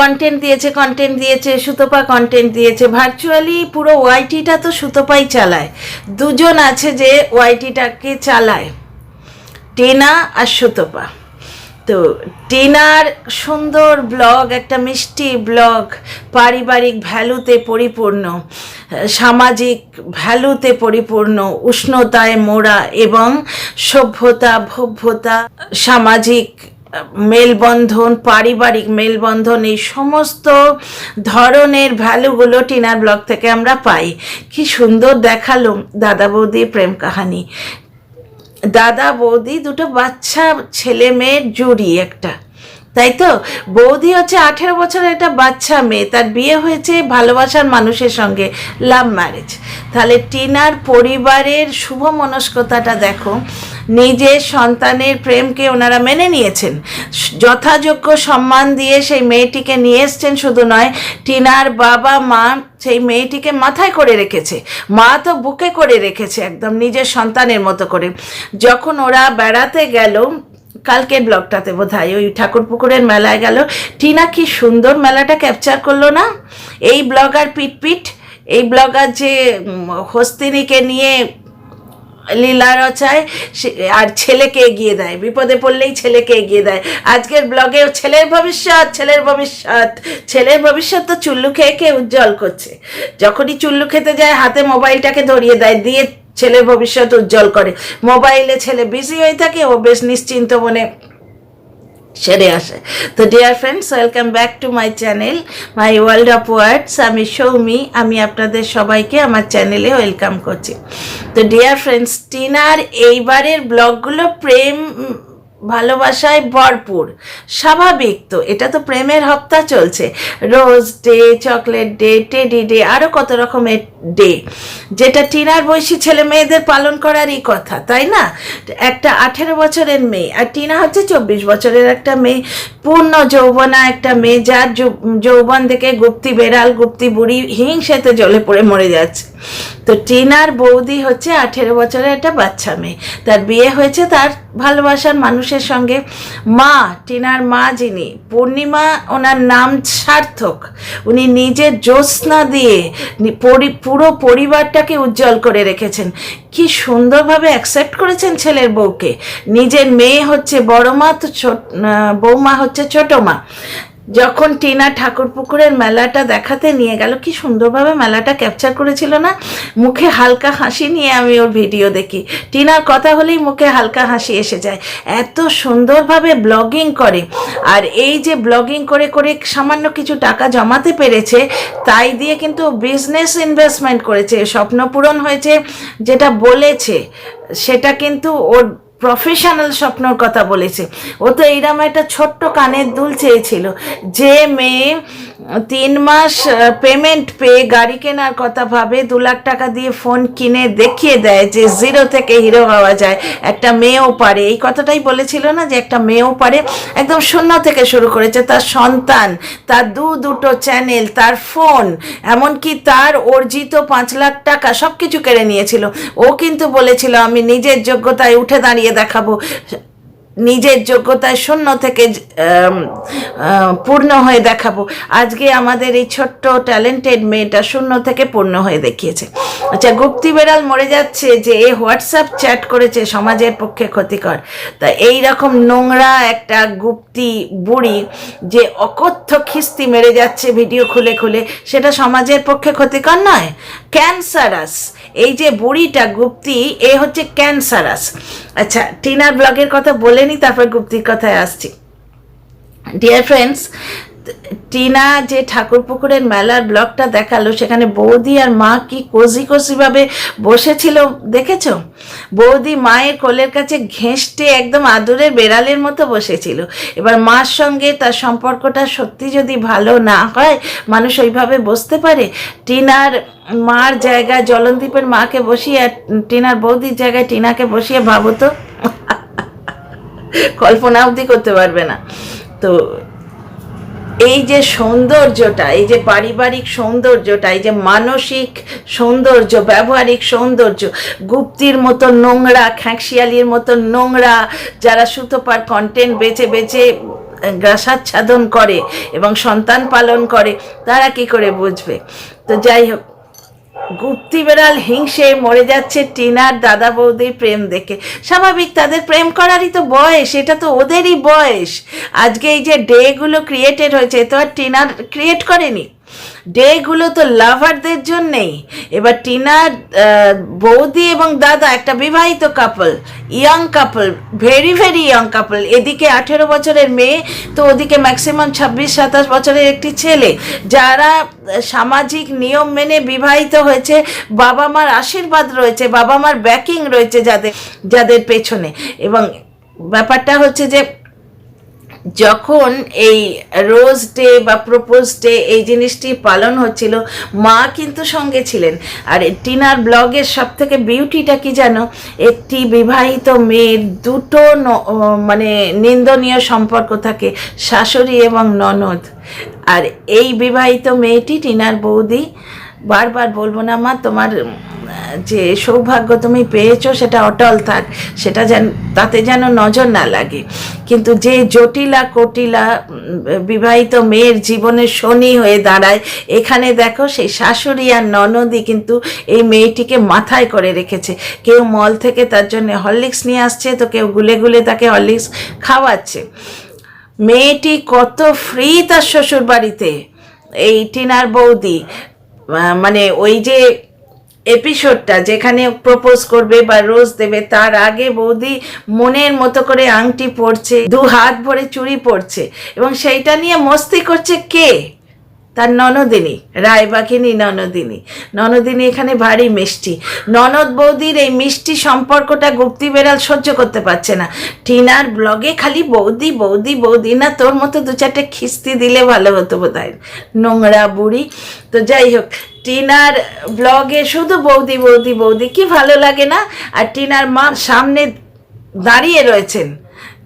Content দিয়েছে content দিয়েছে, Sutapa content দিয়েছে। ভার্চুয়ালি পুরো ওয়াইটিটা তো সুতপাই চালায়। দুজন আছে যে ওয়াইটিটাকে চালায়, টিনা আর সুতপা। তো টিনার সুন্দর ব্লগ, একটা মিষ্টি ব্লগ, পারিবারিক ভ্যালুতে পরিপূর্ণ, সামাজিক ভ্যালুতে পরিপূর্ণ, উষ্ণতায় মোড়া এবং সভ্যতা, ভব্যতা, সামাজিক মেলবন্ধন, পারিবারিক মেলবন্ধন, এই সমস্ত ধরনের ভ্যালুগুলো টিনার ব্লগ থেকে আমরা পাই। কি সুন্দর দেখাল দাদা বৌদির প্রেম কাহানি। দাদা বৌদি দুটো বাচ্চা, ছেলে মেয়ের জুড়ি একটা। তাই তো? বৌদি হচ্ছে আঠেরো বছরের একটা বাচ্চা মেয়ে, তার বিয়ে হয়েছে ভালোবাসার মানুষের সঙ্গে লাভ ম্যারেজ তাহলে টিনার পরিবারের শুভ মনস্কতাটা দেখো। নিজের সন্তানের প্রেমকে ওনারা মেনে নিয়েছেন। যথাযোগ্য সম্মান দিয়ে সেই মেয়েটিকে নিয়ে এসছেন শুধু নয়, টিনার বাবা মা সেই মেয়েটিকে মাথায় করে রেখেছে। মা তো বুকে করে রেখেছে একদম নিজের সন্তানের মতো করে। যখন ওরা বেড়াতে গেল কালকের ব্লগটাতে বোধ হয় ওই ঠাকুর পুকুরের মেলায় গেল, টিনা কি সুন্দর মেলাটা ক্যাপচার করল না? এই ব্লগার পিট পিট এই ব্লগার যে হস্তিনীকে নিয়ে লীলা রচায় আর ছেলেকে এগিয়ে দেয়। বিপদে পড়লেই ছেলেকে এগিয়ে দেয়। আজকের ব্লগে ছেলের ভবিষ্যৎ ছেলের ভবিষ্যৎ। ছেলের ভবিষ্যৎ তো চুল্লু খেয়ে খেয়ে উজ্জ্বল করছে। যখনই চুল্লু খেতে যায়, হাতে মোবাইলটাকে ধরিয়ে দেয়, দিয়ে ছেলের ভবিষ্যৎ উজ্জ্বল করে। মোবাইলে ছেলে বিজি হয়ে থাকে, ও বেশ নিশ্চিন্ত মনে সেরে আসে। তো dear friends welcome back to my channel my world of words আমি সৌমি, আমি আপনাদের সবাইকে আমার চ্যানেলে ওয়েলকাম করছি। তো ডিয়ার ফ্রেন্ডস টিনার এইবারের ব্লগগুলো প্রেম ভালোবাসায় ভরপুর, স্বাভাবিক তো, এটা তো প্রেমের হপ্তা চলছে। Rose day, chocolate day, teddy day আরও কত রকমের ডে, যেটা টিনার বয়সী ছেলে মেয়েদের পালন করারই কথা, তাই না? একটা আঠেরো বছরের মেয়ে, আর টিনা হচ্ছে চব্বিশ বছরের একটা মেয়ে, পূর্ণ যৌবনা একটা মেয়ে, যার যৌবন দেখে গুপ্তি বেড়াল, গুপ্তি বুড়ি হিংসেতে জ্বলে পড়ে মরে যাচ্ছে। তো টিনার বৌদি হচ্ছে আঠেরো বছরের একটা বাচ্চা মেয়ে। তার বিয়ে হয়েছে তার ভালোবাসার মানুষের সঙ্গে। মা, টিনার মা যিনি, পূর্ণিমা, ওনার নাম সার্থক। উনি নিজের জ্যোৎস্না দিয়ে পরি- পুরো পরিবারটাকে উজ্জ্বল করে রেখেছেন। কি সুন্দরভাবে অ্যাকসেপ্ট করেছেন ছেলের বউকে। নিজের মেয়ে হচ্ছে বড় মা, তো ছোট বৌমা হচ্ছে ছোট মা। যখন টিনা ঠাকুর পুকুরের মেলাটা দেখাতে নিয়ে গেল, কি সুন্দরভাবে মেলাটা ক্যাপচার করেছিল না? মুখে হালকা হাসি নিয়ে আমি ওর ভিডিও দেখি। টিনার কথা হলেই মুখে হালকা হাসি এসে যায়। এত সুন্দরভাবে ব্লগিং করে। আর এই যে ব্লগিং করে করে সামান্য কিছু টাকা জমাতে পেরেছে, তাই দিয়ে কিন্তু বিজনেস ইনভেস্টমেন্ট করেছে। স্বপ্ন পূরণ হয়েছে, যেটা বলেছে, সেটা কিন্তু ওর প্রফেশনাল স্বপ্নর কথা বলেছে। ও তো এইরকম একটা ছোট্ট কানের দুল চেয়েছিল। যে মেয়ে তিন মাস পেমেন্ট পেয়ে গাড়ি কেনার কথা ভাবে, দু লাখ টাকা দিয়ে ফোন কিনে দেখিয়ে দেয় যে জিরো থেকে হিরো হওয়া যায়। একটা মেয়েও পারে। এই কথাটাই বলেছিল না যে একটা মেয়েও পারে, একদম শূন্য থেকে শুরু করেছে। তার সন্তান, তার দু দুটো চ্যানেল তার ফোন এমনকি তার অর্জিত পাঁচ লাখ টাকা সব কিছু কেড়ে নিয়েছিল। ও কিন্তু বলেছিল, আমি নিজের যোগ্যতায় উঠে দাঁড়িয়ে দেখাবো। নিজের যোগ্যতায় শূন্য থেকে পূর্ণ হয়ে দেখাবো। আজকে আমাদের এই ছোট্ট ট্যালেন্টেড মেয়েটা শূন্য থেকে পূর্ণ হয়ে দেখিয়েছে। আচ্ছা গুপ্তি বেড়াল মরে যাচ্ছে যে এ হোয়াটসঅ্যাপ চ্যাট করেছে, সমাজের পক্ষে ক্ষতিকর। তা এই রকম নোংরা একটা গুপ্তি বুড়ি যে অকথ্য খিস্তি মেরে যাচ্ছে ভিডিও খুলে খুলে, সেটা সমাজের পক্ষে ক্ষতিকর নয়। ক্যান্সারাস। এই যে বুড়িটা গুপ্তি, এ হচ্ছে ক্যান্সারাস। আচ্ছা টিনার ব্লগের কথা বলে নি তারপর গুপ্তির কথায় আসছি। ডিয়ার ফ্রেন্ডস টিনা যে ঠাকুর পুকুরের মেলার ব্লগটা দেখাল, সেখানে বৌদি আর মা কি কষি কষিভাবে বসেছিল দেখেছ? বৌদি মায়ের কোলের কাছে ঘেঁষটে একদম আদরের বেড়ালের মতো বসেছিল। এবার মার সঙ্গে তার সম্পর্কটা সত্যি যদি ভালো না হয়, মানুষ ওইভাবে বসতে পারে? টিনার মার জায়গায় জলনদীপের মাকে বসিয়ে টিনার বৌদির জায়গায় টিনাকে বসিয়ে ভাবো তো। কল্পনা অবধি করতে পারবে না। তো এই যে সৌন্দর্যটা, এই যে পারিবারিক সৌন্দর্যটা, এই যে মানসিক সৌন্দর্য, ব্যবহারিক সৌন্দর্য, গুপ্তির মতো নোংরা, খ্যাঁকশিয়ালির মতো নোংরা, যারা সুতোপার কন্টেন্ট বেছে বেছে গ্রাসাচ্ছাদন করে এবং সন্তান পালন করে, তারা কি করে বুঝবে? তো যাই হোক গুপ্তি বেড়াল হিংসে মরে যাচ্ছে টিনার দাদা বৌদির প্রেম দেখে। স্বাভাবিক, তাদের প্রেম করারই তো বয়স, এটা তো ওদেরই বয়স। আজকে এই যে ডেগুলো ক্রিয়েটেড হয়েছে তো আর টিনার ক্রিয়েট করেনি। ডেগুলো তো লাভারদের জন্যেই। এবার আহ, বৌদি এবং দাদা একটা বিবাহিত couple young couple very very young couple এদিকে আঠেরো বছরের মেয়ে তো ওদিকে ম্যাক্সিমাম ছাব্বিশ সাতাশ বছরের একটি ছেলে যারা সামাজিক নিয়ম মেনে বিবাহিত হয়েছে বাবা মার আশীর্বাদ রয়েছে বাবা মার ব্যাকিং রয়েছে যাদের যাদের পেছনে। এবং ব্যাপারটা হচ্ছে যে যখন এই রোজ ডে বা প্রপোজ ডে এই জিনিসটি পালন হচ্ছিল, মা কিন্তু সঙ্গে ছিলেন। আর টিনার ব্লগের সব থেকে বিউটিটা কি জানো? একটি বিবাহিত মেয়ের দুটো মানে নিন্দনীয় সম্পর্ক থাকে, শাশুড়ি এবং ননদ। আর এই বিবাহিত মেয়েটি টিনার বৌদি। বারবার বলব না, মা, তোমার যে সৌভাগ্য তুমি পেয়েছ সেটা অটল থাক, সেটা যেন, তাতে যেন নজর না লাগে। কিন্তু যে জটিলা কটিলা বিবাহিত মেয়ের জীবনে শনি হয়ে দাঁড়ায়, এখানে দেখো সেই শাশুড়ি আর ননদই কিন্তু এই মেয়েটিকে মাথায় করে রেখেছে। কেউ মল থেকে তার জন্য হরলিক্স নিয়ে আসছে, তো কেউ গুলে গুলে তাকে হরলিক্স খাওয়াচ্ছে। মেয়েটি কত ফ্রি তার শ্বশুর বাড়িতে এই টিনার বৌদি। মানে ওই যে এপিসোডটা যেখানে প্রপোজ করবে বা রোজ দেবে, তার আগে বৌদি মনের মতো করে আংটি পড়ছে দু হাত ভরে চুড়ি পরছে এবং সেইটা নিয়ে মস্তি করছে কে? তার ননদিনী রায়বাঘিনী ননদিনী। ননদিনী এখানে ভারী মিষ্টি। ননদ বৌদির এই মিষ্টি সম্পর্কটা গুপ্তি বেড়াল সহ্য করতে পারছে না। টিনার ব্লগে খালি বৌদি বৌদি বৌদি না, তোর মতো দু চারটে খিস্তি দিলে ভালো হতো বোধ হয় নোংরা বুড়ি। তো যাই হোক, টিনার ব্লগে শুধু বৌদি বৌদি বৌদি কি ভালো লাগে না? আর টিনার মা সামনে দাঁড়িয়ে রয়েছেন।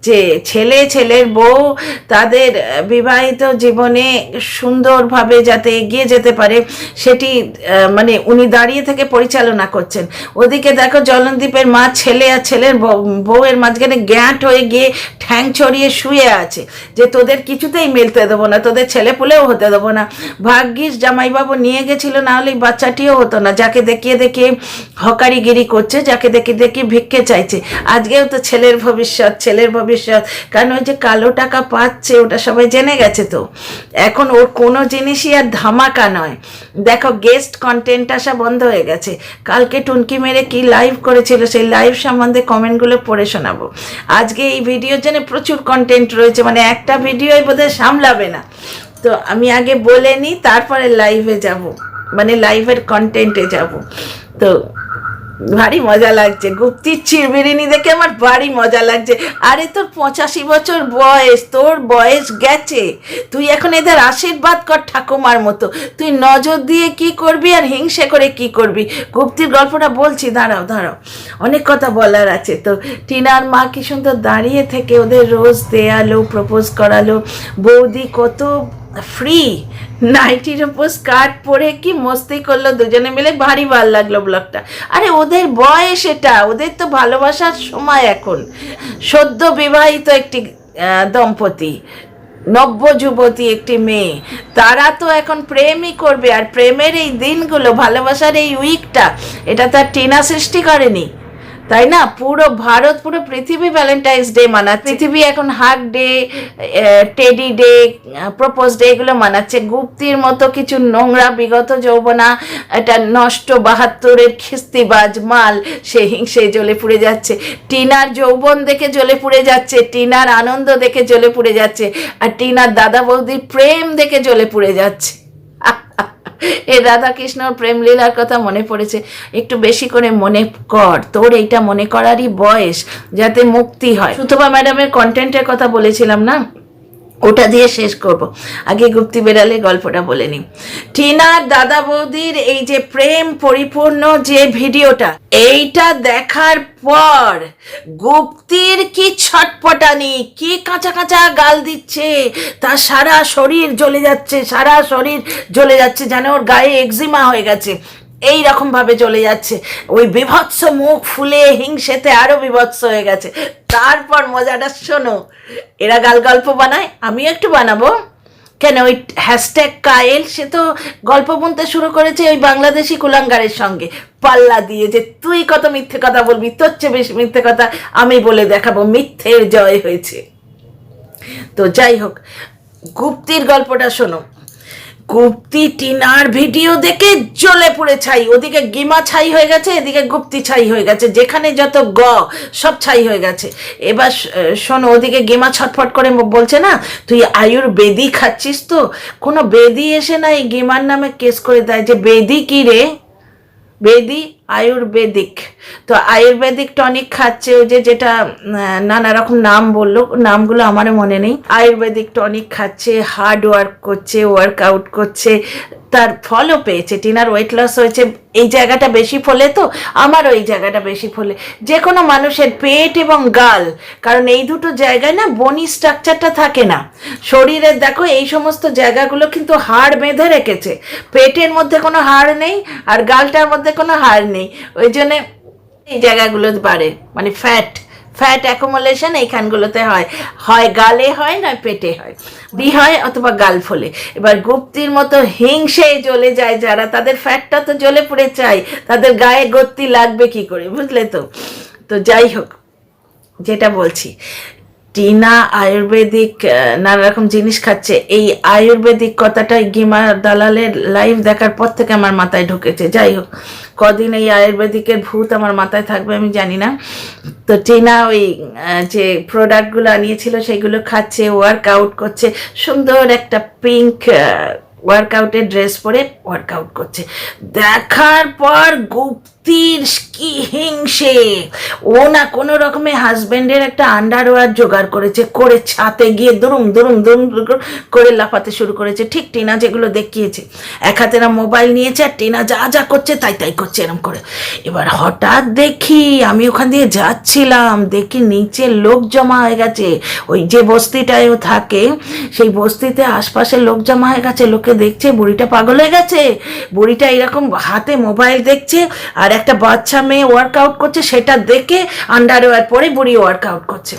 যে ছেলে, ছেলের বউ তাদের বিবাহিত জীবনে সুন্দরভাবে যাতে এগিয়ে যেতে পারে, সেটি মানে উনি দাঁড়িয়ে থেকে পরিচালনা করছেন। ওদিকে দেখো জলনদীপের মা ছেলে আর ছেলের বউ- বউয়ের মাঝখানে গ্যাঁট হয়ে গিয়ে ঠ্যাং ছড়িয়ে শুয়ে আছে। যে তোদের কিছুতেই মেলতে দেবো না, তোদের ছেলে পুলেও হতে দেবো না। ভাগ্যিস জামাইবাবু নিয়ে গেছিল, না হলে বাচ্চাটিও হতো না। যাকে দেখিয়ে দেখিয়ে হকারিগিরি করছে, যাকে দেখিয়ে দেখিয়ে ভিক্ষে চাইছে। আজকেও তো ছেলের ভবিষ্যৎ ছেলের ভবিষ্যৎ কারণ ওই যে কালো টাকা পাচ্ছে, ওটা সবাই জেনে গেছে তো। এখন ওর কোনো জিনিসই আর ধামাকা নয়। দেখো গেস্ট কন্টেন্ট আসা বন্ধ হয়ে গেছে। কালকে টুনকি মেরে কি লাইভ করেছিল, সেই লাইভ সম্বন্ধে কমেন্টগুলো পড়ে শোনাবো। আজকে এই ভিডিওর জন্য প্রচুর কন্টেন্ট রয়েছে মানে একটা ভিডিওই বোধহয় সামলাবে না। তো আমি আগে বলে নিই, তারপরে লাইভে যাব। মানে লাইভের কন্টেন্টে যাব। তো ভারী মজা লাগছে। গুপ্তির চিরবিরিনি দেখে আমার ভারী মজা লাগছে। আরে তোর পঁচাশি বছর বয়স, তোর বয়স গেছে। তুই এখন এদের আশীর্বাদ কর ঠাকুমার মতো। তুই নজর দিয়ে কি করবি আর হিংসে করে কি করবি? গুপ্তির গল্পটা বলছি, দাঁড়াও দাঁড়াও। অনেক কথা বলার আছে তো। টিনার মা কি সুন্দর দাঁড়িয়ে থেকে ওদের রোজ দেয়ালো, প্রপোজ করালো। বৌদি কত ফ্রি নাইটির ওপর স্কার্ট পরে কি মস্তি করল দুজনে মিলে? ভারী ভালো লাগল ব্লগটা আরে ওদের বয়স এটা, ওদের তো ভালোবাসার সময় এখন। সদ্য বিবাহিত একটি দম্পতি, নব্য যুবতী একটি মেয়ে। তারা তো এখন প্রেমই করবে, আর প্রেমের এই দিনগুলো, ভালোবাসার এই উইকটা এটা তার টিনা সৃষ্টি করেনি। তাই না? পুরো ভারত, পুরো পৃথিবী ভ্যালেন্টাইন্স ডে মানাচ্ছে। পৃথিবী এখন hug day teddy day propose day এগুলো মানাচ্ছে। গুপ্তির মতো কিছু নোংরা বিগত যৌবনা, এটা নষ্ট বাহাত্তরের খিস্তিবাজ মাল, সে হিংসে জ্বলে পুড়ে যাচ্ছে। টিনার যৌবন দেখে জ্বলে পুড়ে যাচ্ছে, টিনার আনন্দ দেখে জ্বলে পুড়ে যাচ্ছে, আর টিনার দাদা বৌদির প্রেম দেখে জ্বলে পুড়ে যাচ্ছে। এ রাধাকৃষ্ণর প্রেম লীলার কথা মনে পড়েছে। একটু বেশি করে মনে কর, তোর এইটা মনে করারই বয়স যাতে মুক্তি হয়। সুতপা ম্যাডামের কন্টেন্টের কথা বলেছিলাম না? ওটা দিয়ে শেষ করব। আগে গুপ্তি বেড়ালে গল্পটা বলে নিই। টিনার দাদা বৌদির এই যে প্রেম পরিপূর্ণ যে ভিডিওটা, এইটা দেখার পর গুপ্তির কি ছটপটানি, কি কাঁচা কাঁচা গাল দিচ্ছে, তার সারা শরীর জ্বলে যাচ্ছে, সারা শরীর জ্বলে যাচ্ছে, যেন ওর গায়ে এক্সিমা হয়ে গেছে। এই ভাবে চলে যাচ্ছে। ওই বিভৎস মুখ ফুলে হিংসেতে আরও বিভৎস হয়ে গেছে। তারপর মজাটা শোনো, এরা গাল গল্প বানায়, আমিও একটু বানাবো। কেন, ওই হ্যাশট্যাগ কায়েল, সে তো গল্প বলতে শুরু করেছে ওই বাংলাদেশি কুলাঙ্গারের সঙ্গে। পাল্লা দিয়ে যে তুই কত মিথ্যে কথা বলবি, তোর চেয়ে বেশি মিথ্যে কথা আমি বলে দেখাবো, মিথ্যের জয় হয়েছে। তো যাই হোক, গুপ্তির গল্পটা শোনো। গুপ্তি টিনার ভিডিও দেখে জ্বলে পড়ে ছাই। ওদিকে গিমা ছাই হয়ে গেছে, এদিকে গুপ্তি ছাই হয়ে গেছে। যেখানে যত গ, সব ছাই হয়ে গেছে। এবার শোনো, ওদিকে গিমা ছটফট করে বলছে না, তুই আয়ুর বেদি খাচ্ছিস তো? কোনো বেদি এসে না এই গিমার নামে কেস করে দেয় যে, বেদি কি রে? বেদি আয়ুর্বেদিক। তো আয়ুর্বেদিক টনিক খাচ্ছে ওই যে যেটা নানা রকম নাম বলল, নামগুলো আমারও মনে নেই। আয়ুর্বেদিক টনিক খাচ্ছে হার্ড ওয়ার্ক করছে ওয়ার্কআউট করছে, তার ফলও পেয়েছে, টিনার ওয়েট লস হয়েছে। এই জায়গাটা বেশি ফলে তো, আমারও এই জায়গাটা বেশি ফলে। যে কোনো মানুষের পেট এবং গাল, কারণ এই দুটো জায়গায় না বনি স্ট্রাকচারটা থাকে না। শরীরের দেখো এই সমস্ত জায়গাগুলো কিন্তু হাড় বেঁধে রেখেছে। পেটের মধ্যে কোনো হাড় নেই, আর গালটার মধ্যে কোনো হাড় নেই ওই জন্যে এই জায়গাগুলো বাড়ে। মানে ফ্যাট ফ্যাট অ্যাকোমোলেশন এইখানগুলোতে হয়। হয় গালে হয়, নয় পেটে হয়। বি হয় অথবা গাল ফলে। এবার গুপ্তির মতো হিংসে জ্বলে যায় যারা, তাদের ফ্যাটটা তো জ্বলে পড়ে চাই তাদের গায়ে গত্তি লাগবে কি করে, বুঝলে তো? তো যাই হোক, যেটা বলছি। টিনা আয়ুর্বেদিক নানা রকম জিনিস খাচ্ছে। এই আয়ুর্বেদিক কথাটা গিমা দালালের লাইভ দেখার পর থেকে আমার মাথায় ঢুকেছে। যাই হোক, কদিন এই আয়ুর্বেদিকের ভূত আমার মাথায় থাকবে আমি জানি না। তো টিনা ওই যে প্রোডাক্টগুলো আনিয়েছিল সেগুলো খাচ্ছে ওয়ার্কআউট করছে। সুন্দর একটা পিঙ্ক ওয়ার্কআউটের ড্রেস পরে ওয়ার্কআউট করছে। দেখার পর গুপ্তির কি হিংসে। ও না কোনো রকমে হাজবেন্ডের একটা আন্ডারওয়্যার জোগাড় করেছে, করে ছাতে গিয়ে দুরুম দুরুম দুরুম করে লাফাতে শুরু করেছে। ঠিক টিনা যেগুলো দেখিয়েছে, এক হাতে না মোবাইল নিয়েছে আর টিনা যা যা করছে তাই তাই করছে এরম করে। এবার হঠাৎ দেখি আমি ওখান দিয়ে যাচ্ছিলাম, দেখি নিচে লোক জমা হয়ে গেছে। ওই যে বস্তিটায় ও থাকে, সেই বস্তিতে আশপাশে লোক জমা হয়ে গেছে, লোকে দেখছে বুড়িটা পাগল হয়ে গেছে। বুড়িটা এরকম হাতে মোবাইল দেখছে আর একটা বাচ্চা মেয়ে ওয়ার্কআউট করছে, সেটা দেখে আন্ডারওয়্যার পরে বুড়ি ওয়ার্কআউট করছে।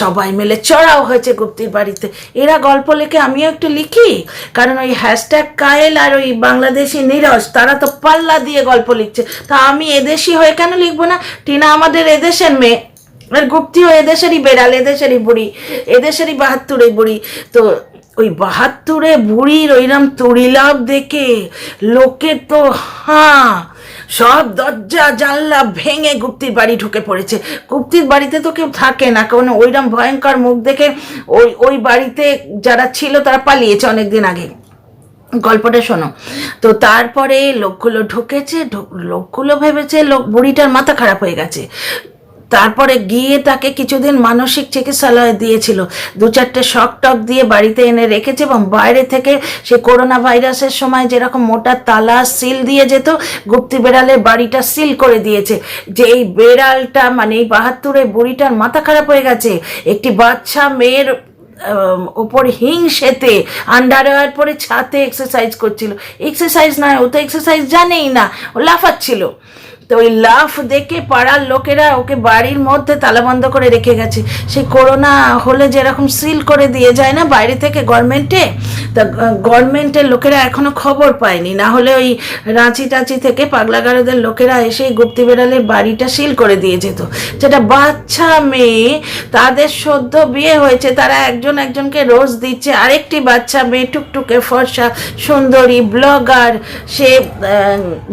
সবাই মিলে চড়াও হয়েছে গুপ্তির বাড়িতে। এরা গল্প লেখে আমিও একটু লিখি। কারণ ওই হ্যাশট্যাগ কায়েল আর ওই বাংলাদেশি নীরজ, তারা তো পাল্লা দিয়ে গল্প লিখছে। তা আমি এদেশি হয়ে কেন লিখব না? টিনা আমাদের এদেশের মেয়ে। আর গুপ্তিও এদেশেরই বেড়াল, এদেশেরই বুড়ি, এদেশেরই বাহাত্তরে বুড়ি। তো ওই বাহাত্তরে বুড়ির ওইরম তুড়িলাভ দেখে লোকে তো, হাঁ সব দরজা, জানলা ভেঙে গুপ্তির বাড়ি ঢুকে পড়েছে। গুপ্তির বাড়িতে তো কেউ থাকে না কারণ ওইরকম ভয়ঙ্কর মুখ দেখে ওই ওই বাড়িতে যারা ছিল তারা পালিয়েছে অনেকদিন আগে। গল্পটা শোনো। তো তারপরে লোকগুলো ঢুকেছে লোকগুলো ভেবেছে লোক, বুড়িটার মাথা খারাপ হয়ে গেছে। তারপরে গিয়ে তাকে কিছুদিন মানসিক চিকিৎসালয়ে দিয়েছিল। দু চারটে শক টক দিয়ে বাড়িতে এনে রেখেছে এবং বাইরে থেকে সে করোনা ভাইরাসের সময় যেরকম মোটা তালা, সিল দিয়ে যেত, গুপ্তি বেড়ালের বাড়িটা সিল করে দিয়েছে। যে এই বেড়ালটা মানে এই বাহাত্তরে বুড়িটার মাথা খারাপ হয়ে গেছে। একটি বাচ্চা মেয়ের ওপর হিংসেতে আন্ডারওয়্যার পরে ছাতে এক্সারসাইজ করছিল। এক্সারসাইজ নয়, ও তো এক্সারসাইজ জানেই না, ও লাফাচ্ছিল। তো ওই লাফ দেখে পাড়ার লোকেরা ওকে বাড়ির মধ্যে তালাবন্ধ করে রেখে গেছে। সেই করোনা হলে যেরকম সিল করে দিয়ে যায় না বাইরে থেকে গভর্নমেন্টে তা গভর্নমেন্টের লোকেরা এখনও খবর পায়নি। না হলে ওই রাঁচি টাঁচি থেকে পাগলাগারদের লোকেরা এসে গুপ্তি বেড়ালের বাড়িটা সিল করে দিয়ে যেত। যেটা বাচ্চা মেয়ে, তাদের সদ্য বিয়ে হয়েছে, তারা একজন একজনকে রোজ দিচ্ছে। আরেকটি বাচ্চা মেয়ে, টুকটুকে ফর্সা, সুন্দরী ব্লগার সে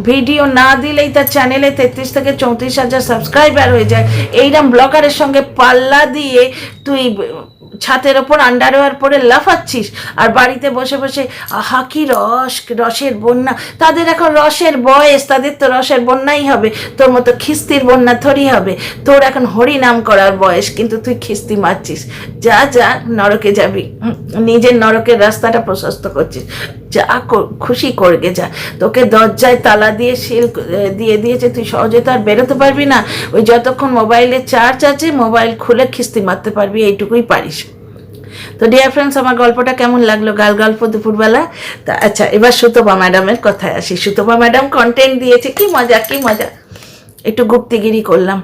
ভিডিও না দিলেই তার চ্যানেলে তেত্রিশ থেকে চৌত্রিশ হাজার সাবস্ক্রাইবার হয়ে যায়। এইরকম ব্লগারের সঙ্গে পাল্লা দিয়ে তুই ছাতের ওপর আন্ডারওয়্যার পরে লাফাচ্ছিস আর বাড়িতে বসে বসে, আহা, কি রস, রসের বন্যা। তাদের এখন রসের বয়স, তাদের তো রসের বন্যাই হবে। তোর মতো খিস্তির বন্যা থরি হবে। তোর এখন হরি নাম করার বয়স, কিন্তু তুই খিস্তি মারছিস। যা যা, নরকে যাবি। নিজের নরকের রাস্তাটা প্রশস্ত করছিস। যা খুশি করগে যা। তোকে দরজায় তালা দিয়ে শিল দিয়ে দিয়েছে, তুই সহজে তো আর বেরোতে পারবি না। ওই যতক্ষণ মোবাইলে চার্জ আছে, মোবাইল খুলে খিস্তি মারতে পারবি, এইটুকুই পারিস। তো ডিয়ার ফ্রেন্ডস আমার গল্পটা কেমন লাগল? গাল গল্প দুপুরবেলা? তা আচ্ছা এবার সুতপা ম্যাডামের কথায় আসি। সুতপা ম্যাডাম কন্টেন্ট দিয়েছে। কি মজা কি মজা। একটু গুপ্তিগিরি করলাম।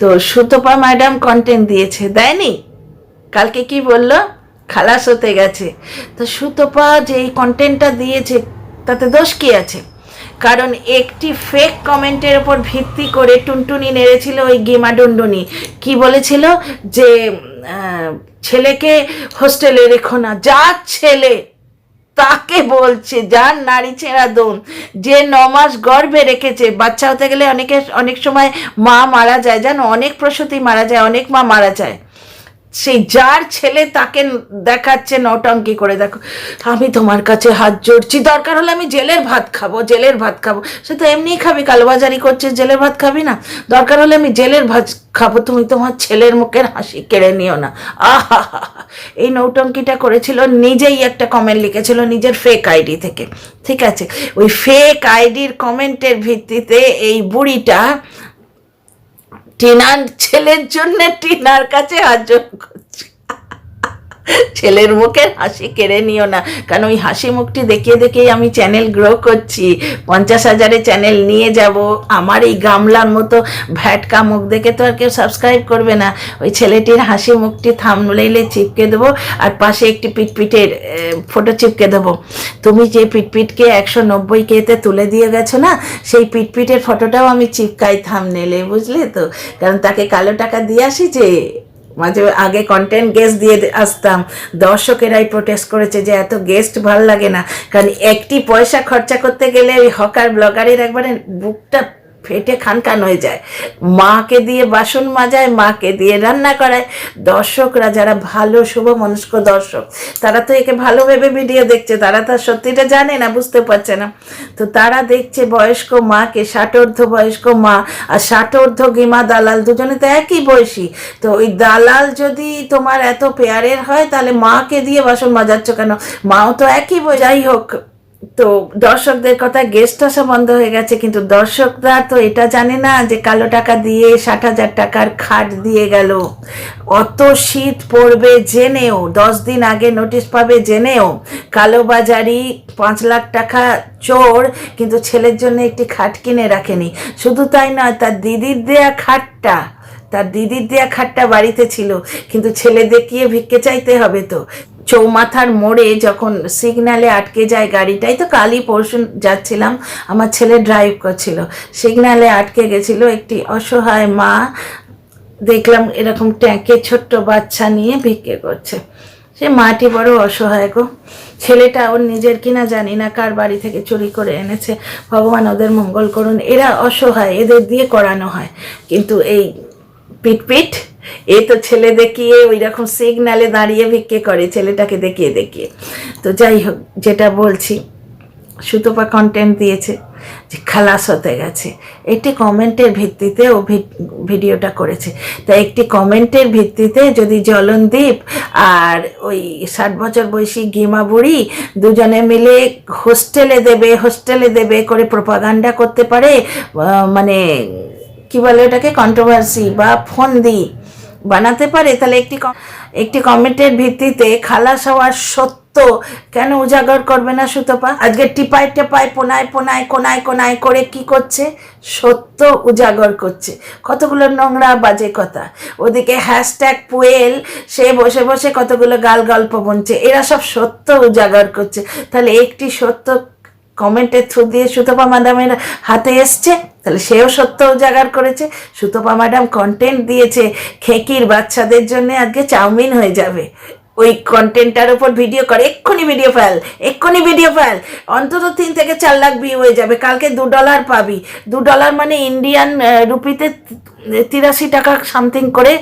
তো সুতপা ম্যাডাম কন্টেন্ট দিয়েছে। দেয়নি? কালকে কি বলল? খালাস হতে গেছে। তো সুতপা যে এই কন্টেন্টটা দিয়েছে, তাতে দোষ কি আছে? কারণ একটি ফেক কমেন্টের ওপর ভিত্তি করে টুনটুনি নেড়েছিল ওই গেমা ডুন্ডুনি কি বলেছিল? যে ছেলেকে হোস্টেলে রেখো না। যা ছেলে, তাকে বলছে, যার নারী ছেঁড়া দোন, যে ন মাস গর্ভে রেখেছে। বাচ্চা হতে গেলে অনেকে, অনেক সময় মা মারা যায়, জানো? অনেক প্রসূতি মারা যায়, অনেক মা মারা যায়। সেই যার ছেলে তাকে দেখাচ্ছে নটঙ্কি করে, দেখো, আমি তোমার কাছে হাত জোড়ছি, দরকার হলে আমি জেলের ভাত খাব, জেলের ভাত খাব। সে তো এমনিই খাবি, কালোবাজারি করছিস জেলের ভাত খাবি না। দরকার হলে আমি জেলের ভাত খাব, তুমি তোমার ছেলের মুখের হাসি কেড়ে নিও না। আহা এই নৌটঙ্কিটা করেছিল, নিজেই একটা কমেন্ট লিখেছিল, নিজের ফেক আইডি থেকে। ঠিক আছে? ওই ফেক আইডির কমেন্টের ভিত্তিতে এই বুড়িটা টিনার ছেলের জন্য টিনার কাছে হাজর ছেলের মুখের হাসি কেড়ে নিও না। কারণ ওই হাসি মুখটি দেখিয়ে দেখিয়ে আমি চ্যানেল গ্রো করছি। পঞ্চাশ হাজারে চ্যানেল নিয়ে যাব। আমার এই গামলার মতো ভ্যাটকা মুখ দেখে তো আর কেউ সাবস্ক্রাইব করবে না। ওই ছেলেটির হাসি মুখটি থামলেইলে চিপকে দেবো আর পাশে একটি পিটপিটের ফটো চিপকে দেবো। তুমি যে পিটপিটকে একশো নব্বই কেতে তুলে দিয়ে গেছো না, সেই পিটপিটের ফটোটাও আমি চিপকাই থামনেলে, বুঝলে তো? কারণ তাকে কালো টাকা দিয়ে আসি যে মাঝে আগে কন্টেন্ট গেস্ট দিয়ে আসতাম। দর্শকেরাই প্রোটেস্ট করেছে যে এত গেস্ট ভালো লাগে না। কারণ একটি পয়সা খরচা করতে গেলে ওই হকার ব্লগারের একবারে বুকটা ফেটে খানখান হয়ে যায়। মাকে দিয়ে বাসন মাজায়, মাকে দিয়ে রান্না করায়। দর্শকরা যারা ভালো শুভ মনস্ক দর্শক, তারা তো একে ভালো ভেবে ভিডিও দেখছে, তারা তো আর সত্যিটা জানে না, বুঝতে পারছে না। তো তারা দেখছে বয়স্ক মাকে, ষাটোর্ধ বয়স্ক মা আর ষাটোর্ধ গিমা দালাল, দুজনে তো একই বয়সী। তো ওই দালাল যদি তোমার এত পেয়ারের হয়, তাহলে মাকে দিয়ে বাসন মাজাচ্ছ কেন? মাও তো একই যাই হোক তো দর্শকদের কথা গেস্ট আসা বন্ধ হয়ে গেছে, কিন্তু দর্শকরা তো এটা জানে না যে কালো টাকা দিয়ে ষাট হাজার টাকার খাট দিয়ে গেল। অত শীত পড়বে জেনেও, দশ দিন আগে নোটিশ পাবে জেনেও। কালোবাজারি পাঁচ লাখ টাকা চোর, কিন্তু ছেলের জন্য একটি খাট কিনে রাখেনি। শুধু তাই নয়, তার দিদির দেয়া খাটটা তার দিদির দেয়া খাটটা বাড়িতে ছিল, কিন্তু ছেলে দেখিয়ে ভিক্ষে চাইতে হবে তো? চৌমাথার মোড়ে যখন সিগনালে আটকে যায় গাড়িটাই, তো কালই পরশু যাচ্ছিলাম, আমার ছেলে ড্রাইভ করছিল। সিগনালে আটকে গেছিল একটি অসহায় মা, দেখলাম এরকম ট্যাঁকে ছোট্ট বাচ্চা নিয়ে ভিক্ষে করছে। সে মাটি বড় অসহায় গো। ছেলেটা ওর নিজের কিনা জানি না, কার বাড়ি থেকে চুরি করে এনেছে। ভগবান ওদের মঙ্গল করুন, এরা অসহায়, এদের দিয়ে করানো হয়। কিন্তু এই পিটপিট এ তো ছেলে দেখিয়ে ওই রকম সিগনালে দাঁড়িয়ে ভিক্ষে করে, ছেলেটাকে দেখিয়ে দেখিয়ে। তো যাই হোক, যেটা বলছি, সুতপা কন্টেন্ট দিয়েছে যে খালাস হতে গেছে। একটি কমেন্টের ভিত্তিতে ও ভিডিওটা করেছে। তা একটি কমেন্টের ভিত্তিতে যদি জলনদীপ আর ওই ষাট বছর বয়সী গিমা বুড়ি দুজনে মিলে হোস্টেলে দেবে হোস্টেলে দেবে করে প্রপাগান্ডা করতে পারে মানে কি বলে ওটাকে কন্ট্রোভার্সি বা ফন্দি বানাতে পারে, তাহলে একটি একটি কমেন্টের ভিত্তিতে খালাস হওয়ার সত্য কেন উজাগর করবে না সুতপা? আজকে টিপায় টেপায়, পোনায় পোনায়, কোনায় কোনায় করে কি করছে? সত্য উজাগর করছে। কতগুলো নোংরা বাজে কথা। ওদিকে হ্যাশট্যাগ পুয়েল, সে বসে বসে কতগুলো গাল গল্প বুনছে এরা সব সত্য উজাগর করছে। তাহলে একটি সত্য কমেন্টের থ্রু দিয়ে সুতপা ম্যাডামের হাতে এসছে। তাহলে সেও সত্য উজাগার করেছে। সুতপা ম্যাডাম কন্টেন্ট দিয়েছে। খেকির বাচ্চাদের জন্য আজকে চাউমিন হয়ে যাবে। ওই কন্টেন্টটার উপর ভিডিও করে। এক্ষুনি ভিডিও ফেল এক্ষুনি ভিডিও ফেল অন্তত তিন থেকে চার লাখ ভিউ হয়ে যাবে। কালকে দু ডলার পাবি। দু ডলার মানে ইন্ডিয়ান রুপিতে তিরাশি টাকা সামথিং করে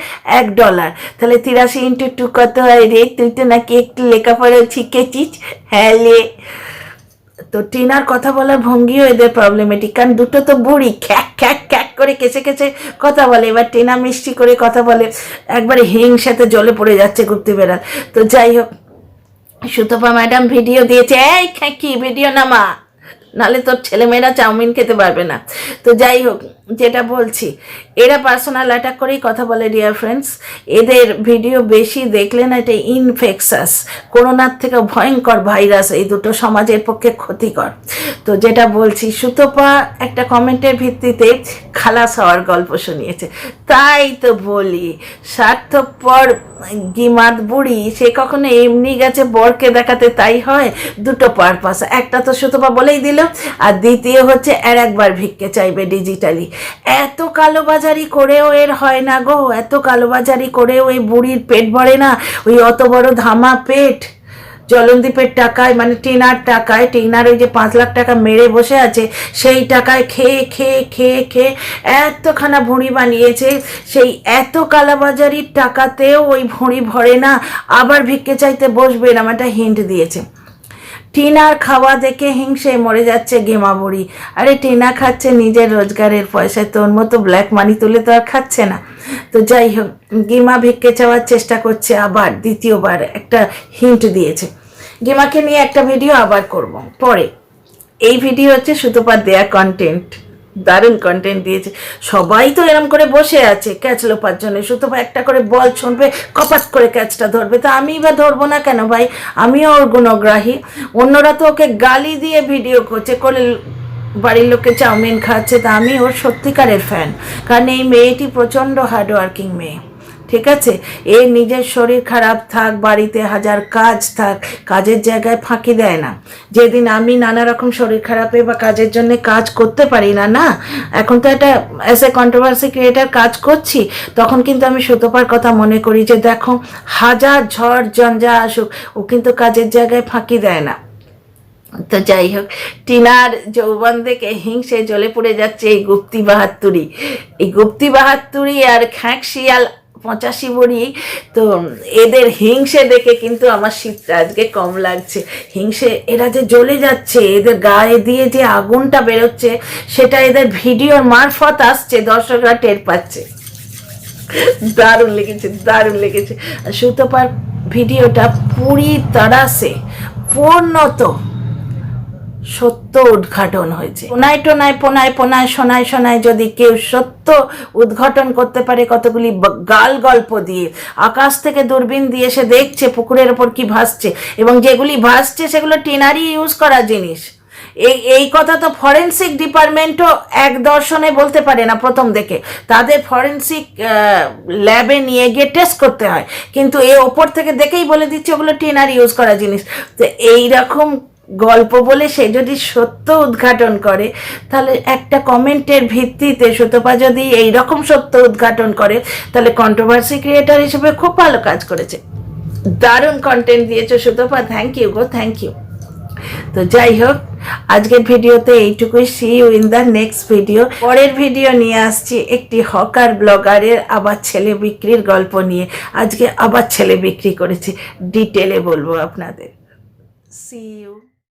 এক ডলার তাহলে তিরাশি ইন্টু টু কত হয় রে? তুই তো নাকি একটু লেখাপড়া শিখেছিস? হ্যাঁ লে। তো টিনার কথা বলার ভঙ্গিও এদের প্রবলেমেটিক কারণ দুটো তো বুড়ি, খ্যাক খ্যাক খ্যাক করে কেচে কেচে কথা বলে। এবার টিনা মিষ্টি করে কথা বলে, একবারে হিংসাতে জলে পড়ে যাচ্ছে ঘুরতে বেড়াল। তো যাই হোক, সুতপা ম্যাডাম ভিডিও দিয়েছে, এই খ্যাঁকি ভিডিও নামা। নালে তোর ছেলেমেয়েরা চাউমিন খেতে পারবে না। তো যাই হোক, যেটা বলছি, এরা পার্সোনাল অ্যাটাক করেই কথা বলে ডিয়ার ফ্রেন্ডস এদের ভিডিও বেশি দেখলে না এটা ইনফেকশাস করোনার থেকে ভয়ঙ্কর ভাইরাস এই দুটো সমাজের পক্ষে ক্ষতিকর। তো যেটা বলছি, সুতপা একটা কমেন্টের ভিত্তিতে খালাস হওয়ার গল্প শুনিয়েছে। তাই তো বলি, স্বার্থপর গিমাত বুড়ি, সে কখনো এমনি গেছে বরকে দেখাতে, তাই হয় দুটো পারপাস একটা তো সুতপা বলেই দিল আর দ্বিতীয় হচ্ছে আর একবার ভিক্ষে চাইবে ডিজিটালি এত কালোবাজারি করেও এর হয় না গো, এত কালোবাজারি করেও ওই বুড়ির পেট ভরে না, ওই অত বড় ধামা পেট। জলনদীপের টাকায় মানে টিনার টাকায়, টিনার ওই যে পাঁচ লাখ টাকা মেরে বসে আছে, সেই টাকায় খেয়ে খেয়ে খেয়ে খেয়ে এতখানা ভুঁড়ি বানিয়েছে, সেই এত কালাবাজারির টাকাতেও ওই ভুঁড়ি ভরে না, আবার ভিক্ষে চাইতে বসবে না একটা হিন্ট দিয়েছে। টিনার খাওয়া দেখে হিংসে মরে যাচ্ছে গেমা বুড়ি আরে, টিনা খাচ্ছে নিজের রোজগারের পয়সায়, তোর মতো ব্ল্যাক মানি তুলে তো আর খাচ্ছে না। তো যাই হোক গেমা ভিক্ষে চাওয়ার চেষ্টা করছে আবার, দ্বিতীয়বার একটা হিন্ট দিয়েছে। গেমাকে নিয়ে একটা ভিডিও আবার করব। পরে, এই ভিডিও হচ্ছে সুতোপার দেয়া কন্টেন্ট দারুণ কন্টেন্ট দিয়েছে। সবাই তো এরম করে বসে আছে। ক্যাচ লোপার জন্য শুধু একটা করে বল ছুঁড়বে কপাস করে ক্যাচটা ধরবে। তো আমি বা ধরবো না কেন ভাই? আমিও ওর গুণগ্রাহী। অন্যরা তো ওকে গালি দিয়ে ভিডিও করছে করে বাড়ির লোককে চাউমিন খাচ্ছে, তা আমি ওর সত্যিকারের ফ্যান কারণ এই মেয়েটি প্রচণ্ড হার্ডওয়ার্কিং মেয়ে। ঠিক আছে? এ নিজের শরীর খারাপ থাক, বাড়িতে হাজার কাজ থাক, কাজের জায়গায় ফাঁকি দেয় না। যেদিন আমি নানা রকম শরীর খারাপে বা কাজের জন্য কাজ করতে পারি না না? এখন তো একটা অ্যাজ এ কন্ট্রোভার্সি ক্রিয়েটার কাজ করছি, তখন কিন্তু আমি সুতোপার কথা মনে করি যে দেখো, হাজার ঝড় জঞ্জা আসুক, ও কিন্তু কাজের জায়গায় ফাঁকি দেয় না। তো যাই হোক, টিনার যৌবন দেখে হিংসে জ্বলে পড়ে যাচ্ছে এই গুপ্তি বাহাত্তুরি এই গুপ্তি বাহাত্তুরি আর খ্যাঁক শিয়াল পঁচাশি বড়ি, তো এদের হিংসে দেখে কিন্তু আমার শীতটা আজকে কম লাগছে। হিংসে এরা যে জ্বলে যাচ্ছে, এদের গায়ে দিয়ে যে আগুনটা বেরোচ্ছে, সেটা এদের ভিডিওর মারফত আসছে, দর্শকরা টের পাচ্ছে। দারুণ লেগেছে দারুণ লেগেছে। সুতোপার ভিডিওটা পুরি তারাসে পূর্ণত সত্য উদ্ঘাটন হয়েছে। পোনায় টোনায়, পোনায় পোনায়, সোনায় সোনায় যদি কেউ সত্য উদ্ঘাটন করতে পারে কতগুলি গাল গল্প দিয়ে। আকাশ থেকে দূরবীন দিয়ে সে দেখছে, পুকুরের ওপর কি ভাসছে। এবং যেগুলি ভাসছে সেগুলো টিনারই ইউজ করা জিনিস। এই এই কথা তো ফরেন্সিক ডিপার্টমেন্টও এক দর্শনে বলতে পারে না প্রথম দেখে তাদের ফরেন্সিক ল্যাবে নিয়ে গিয়ে টেস্ট করতে হয়। কিন্তু এ ওপর থেকে দেখেই বলে দিচ্ছে ওগুলো টিনার ইউজ করা জিনিস। তো এই রকম গল্প বলে সে যদি সত্য উদ্ঘাটন করে, তাহলে একটা কমেন্টের ভিত্তিতে সুতপা যদি এই রকম সত্য উদ্ঘাটন করে, তাহলে কন্ট্রোভার্সি ক্রিয়েটার হিসেবে খুব ভালো কাজ করেছে। দারুণ কন্টেন্ট দিয়েছ Sutapa thank you go thank you তো যাই হোক, আজকের ভিডিওতে এইটুকুই see you in the next video পরের ভিডিও নিয়ে আসছি একটি হকার ব্লগারের আবার ছেলে বিক্রির গল্প নিয়ে। আজকে আবার ছেলে বিক্রি করেছে। ডিটেলে বলব আপনাদের। C you